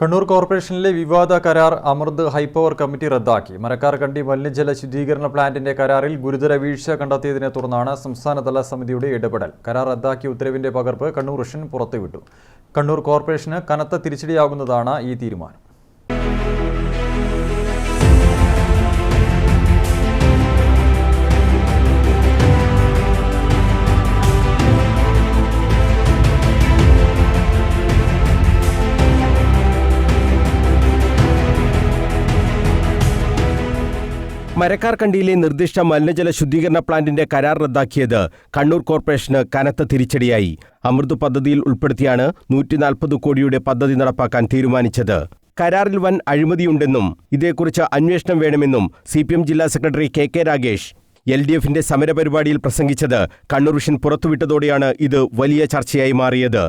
കണ്ണൂർ കോർപ്പറേഷനിലെ വിവാദ കരാർ അമൃത് ഹൈപ്പവർ കമ്മിറ്റി റദ്ദാക്കി. മരക്കാർകണ്ടി മലിനജല ശുദ്ധീകരണ പ്ലാന്റിന്റെ കരാറിൽ ഗുരുതര വീഴ്ച കണ്ടെത്തിയതിനെ തുടർന്നാണ് സംസ്ഥാനതല സമിതിയുടെ ഇടപെടൽ. കരാർ റദ്ദാക്കിയ ഉത്തരവിന്റെ പകർപ്പ് കണ്ണൂർ റഷ്യൻ പുറത്തുവിട്ടു. കണ്ണൂർ കോർപ്പറേഷന് കനത്ത തിരിച്ചടിയാകുന്നതാണ് ഈ തീരുമാനം. മരക്കാർക്കണ്ടിയിലെ നിർദ്ദിഷ്ട മലിനജല ശുദ്ധീകരണ പ്ലാന്റിന്റെ കരാർ റദ്ദാക്കിയത് കണ്ണൂർ കോർപ്പറേഷന് കനത്ത തിരിച്ചടിയായി. അമൃത് പദ്ധതിയിൽ ഉൾപ്പെടുത്തിയാണ് നൂറ്റി നാൽപ്പത് കോടിയുടെ പദ്ധതി നടപ്പാക്കാൻ തീരുമാനിച്ചത്. കരാറിൽ വൻ അഴിമതിയുണ്ടെന്നും ഇതേക്കുറിച്ച് അന്വേഷണം വേണമെന്നും സി ജില്ലാ secretary K K Ragesh L D എഫിന്റെ സമരപരിപാടിയിൽ പ്രസംഗിച്ചത് കണ്ണൂർ വിഷൻ പുറത്തുവിട്ടതോടെയാണ് ഇത് വലിയ ചർച്ചയായി മാറിയത്.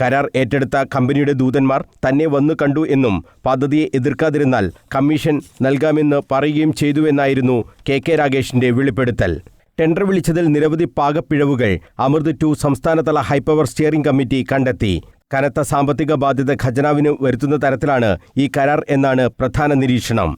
കരാർ ഏറ്റെടുത്ത കമ്പനിയുടെ ദൂതന്മാർ തന്നെ വന്നു കണ്ടു എന്നും പദ്ധതിയെ എതിർക്കാതിരുന്നാൽ കമ്മീഷൻ നൽകാമെന്ന് പറയുകയും ചെയ്തുവെന്നായിരുന്നു കെ കെ രാഗേഷിന്റെ വെളിപ്പെടുത്തൽ. ടെൻഡർ വിളിച്ചതിൽ നിരവധി പാകപ്പിഴവുകൾ അമൃത് ടു സംസ്ഥാനതല ഹൈപ്പവർ സ്റ്റിയറിംഗ് കമ്മിറ്റി കണ്ടെത്തി. കനത്ത സാമ്പത്തിക ബാധ്യത ഖജനാവിന് വരുത്തുന്ന തരത്തിലാണ് ഈ കരാർ എന്നാണ് പ്രധാന നിരീക്ഷണം.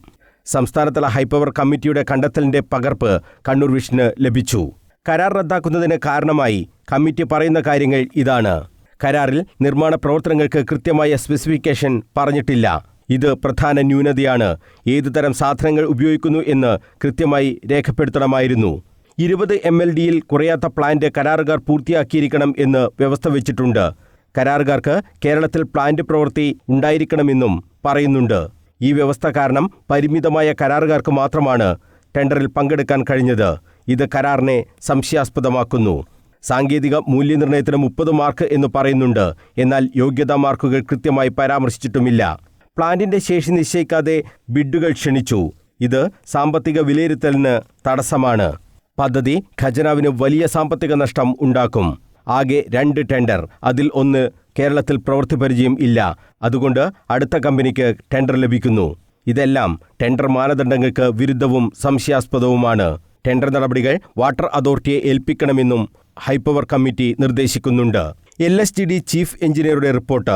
സംസ്ഥാനതല ഹൈപ്പവർ കമ്മിറ്റിയുടെ കണ്ടെത്തലിന്റെ പകർപ്പ് കണ്ണൂർ വിഷന് ലഭിച്ചു. കരാർ റദ്ദാക്കുന്നതിന് കാരണമായി കമ്മിറ്റി പറയുന്ന കാര്യങ്ങൾ ഇതാണ്. കരാറിൽ നിർമ്മാണ പ്രവർത്തനങ്ങൾക്ക് കൃത്യമായ സ്പെസിഫിക്കേഷൻ പറഞ്ഞിട്ടില്ല. ഇത് പ്രധാന ന്യൂനതയാണ്. ഏതുതരം സാധനങ്ങൾ ഉപയോഗിക്കുന്നു എന്ന് കൃത്യമായി രേഖപ്പെടുത്തണമായിരുന്നു. ഇരുപത് എം എൽ ഡിയിൽ കുറയാത്ത പ്ലാന്റ് കരാറുകാർ പൂർത്തിയാക്കിയിരിക്കണം എന്ന് വ്യവസ്ഥ വെച്ചിട്ടുണ്ട്. കരാറുകാർക്ക് കേരളത്തിൽ പ്ലാന്റ് പ്രവൃത്തി ഉണ്ടായിരിക്കണമെന്നും പറയുന്നുണ്ട്. ഈ വ്യവസ്ഥ കാരണം പരിമിതമായ കരാറുകാർക്ക് മാത്രമാണ് ടെൻഡറിൽ പങ്കെടുക്കാൻ കഴിഞ്ഞത്. ഇത് കരാറിനെ സംശയാസ്പദമാക്കുന്നു. സാങ്കേതിക മൂല്യനിർണയത്തിന് മുപ്പത് മാർക്ക് എന്ന് പറയുന്നുണ്ട്. എന്നാൽ യോഗ്യതാ മാർക്കുകൾ കൃത്യമായി പരാമർശിച്ചിട്ടുമില്ല. പ്ലാന്റിന്റെ ശേഷി നിശ്ചയിക്കാതെ ബിഡുകൾ ക്ഷണിച്ചു. ഇത് സാമ്പത്തിക വിലയിരുത്തലിന് തടസ്സമാണ്. പദ്ധതി ഖജനാവിന് വലിയ സാമ്പത്തിക നഷ്ടം ഉണ്ടാക്കും. ആകെ രണ്ട് ടെൻഡർ. അതിൽ ഒന്ന് കേരളത്തിൽ പ്രവൃത്തി പരിചയം ഇല്ല. അതുകൊണ്ട് അടുത്ത കമ്പനിക്ക് ടെൻഡർ ലഭിക്കുന്നു. ഇതെല്ലാം ടെൻഡർ മാനദണ്ഡങ്ങൾക്ക് വിരുദ്ധവും സംശയാസ്പദവുമാണ്. ടെൻഡർ നടപടികൾ വാട്ടർ അതോറിറ്റിയെ ഏൽപ്പിക്കണമെന്നും high power committee നിർദ്ദേശിക്കുന്നുണ്ട്. L S T D chief എഞ്ചിനീയറുടെ റിപ്പോർട്ട്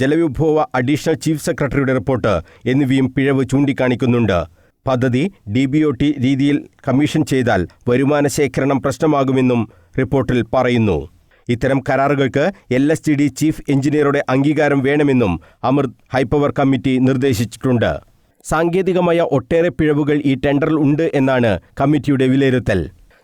ജലവിഭവ അഡീഷണൽ ചീഫ് സെക്രട്ടറിയുടെ റിപ്പോർട്ട് എന്നിവയും പിഴവ് ചൂണ്ടിക്കാണിക്കുന്നുണ്ട്. പദ്ധതി ഡി ബി ഒ ടി രീതിയിൽ കമ്മീഷൻ ചെയ്താൽ വരുമാന ശേഖരണം പ്രശ്നമാകുമെന്നും റിപ്പോർട്ടിൽ പറയുന്നു. ഇത്തരം കരാറുകൾക്ക് L S T D chief എഞ്ചിനീയറുടെ അംഗീകാരം വേണമെന്നും അമൃത് ഹൈപ്പവർ കമ്മിറ്റി നിർദ്ദേശിച്ചിട്ടുണ്ട്. സാങ്കേതികമായ ഒട്ടേറെ പിഴവുകൾ ഈ ടെൻഡറിൽ ഉണ്ട് എന്നാണ് കമ്മിറ്റിയുടെ വിലയിരുത്തൽ.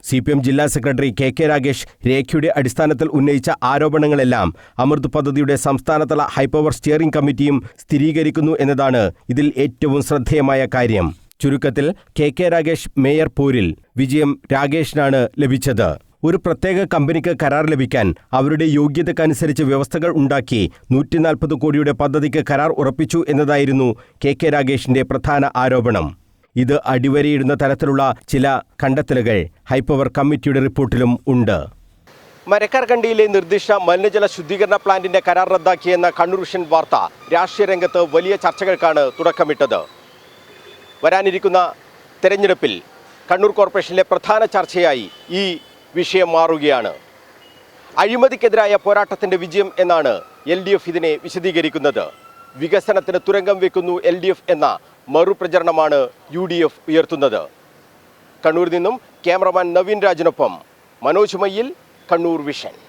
സി പി എം ജില്ലാ സെക്രട്ടറി കെ കെ രാഗേഷ് രേഖയുടെ അടിസ്ഥാനത്തിൽ ഉന്നയിച്ച ആരോപണങ്ങളെല്ലാം അമൃത് പദ്ധതിയുടെ സംസ്ഥാനതല ഹൈപ്പവർ സ്റ്റിയറിംഗ് കമ്മിറ്റിയും സ്ഥിരീകരിക്കുന്നു എന്നതാണ് ഇതിൽ ഏറ്റവും ശ്രദ്ധേയമായ കാര്യം. ചുരുക്കത്തിൽ കെ കെ രാഗേഷ് മേയർ പോരിൽ വിജയം രാഗേഷിനാണ് ലഭിച്ചത്. ഒരു പ്രത്യേക കമ്പനിക്ക് കരാർ ലഭിക്കാൻ അവരുടെ യോഗ്യതക്കനുസരിച്ച് വ്യവസ്ഥകൾ ഉണ്ടാക്കി നൂറ്റിനാൽപ്പത് കോടിയുടെ പദ്ധതിക്ക് കരാർ ഉറപ്പിച്ചു എന്നതായിരുന്നു കെ കെ രാഗേഷിന്റെ പ്രധാന ആരോപണം. ഇത് അടിവരയിടുന്ന തരത്തിലുള്ള ചില കണ്ടെത്തലുകൾ ഹൈപ്പവർ കമ്മിറ്റിയുടെ റിപ്പോർട്ടിലും ഉണ്ട്. മരക്കാർകണ്ടിയിലെ നിർദ്ദിഷ്ട മലിനജല ശുദ്ധീകരണ പ്ലാന്റിന്റെ കരാർ റദ്ദാക്കിയെന്ന കണ്ണൂർ വിഷൻ വാർത്ത രാഷ്ട്രീയ രംഗത്ത് വലിയ ചർച്ചകൾക്കാണ് തുടക്കമിട്ടത്. വരാനിരിക്കുന്ന തെരഞ്ഞെടുപ്പിൽ കണ്ണൂർ കോർപ്പറേഷനിലെ പ്രധാന ചർച്ചയായി ഈ വിഷയം മാറുകയാണ്. അഴിമതിക്കെതിരായ പോരാട്ടത്തിന്റെ വിജയം എന്നാണ് എൽ ഡി എഫ് ഇതിനെ വിശദീകരിക്കുന്നത്. വികസനത്തിന് തുരങ്കം വെക്കുന്നു എൽ ഡി എഫ് എന്ന മറുപ്രചരണമാണ് യു ഡി എഫ് ഉയർത്തുന്നത്. കണ്ണൂരിൽ നിന്നും ക്യാമറമാൻ നവീൻ രാജിനൊപ്പം മനോജ് മയ്യിൽ കണ്ണൂർ വിഷൻ.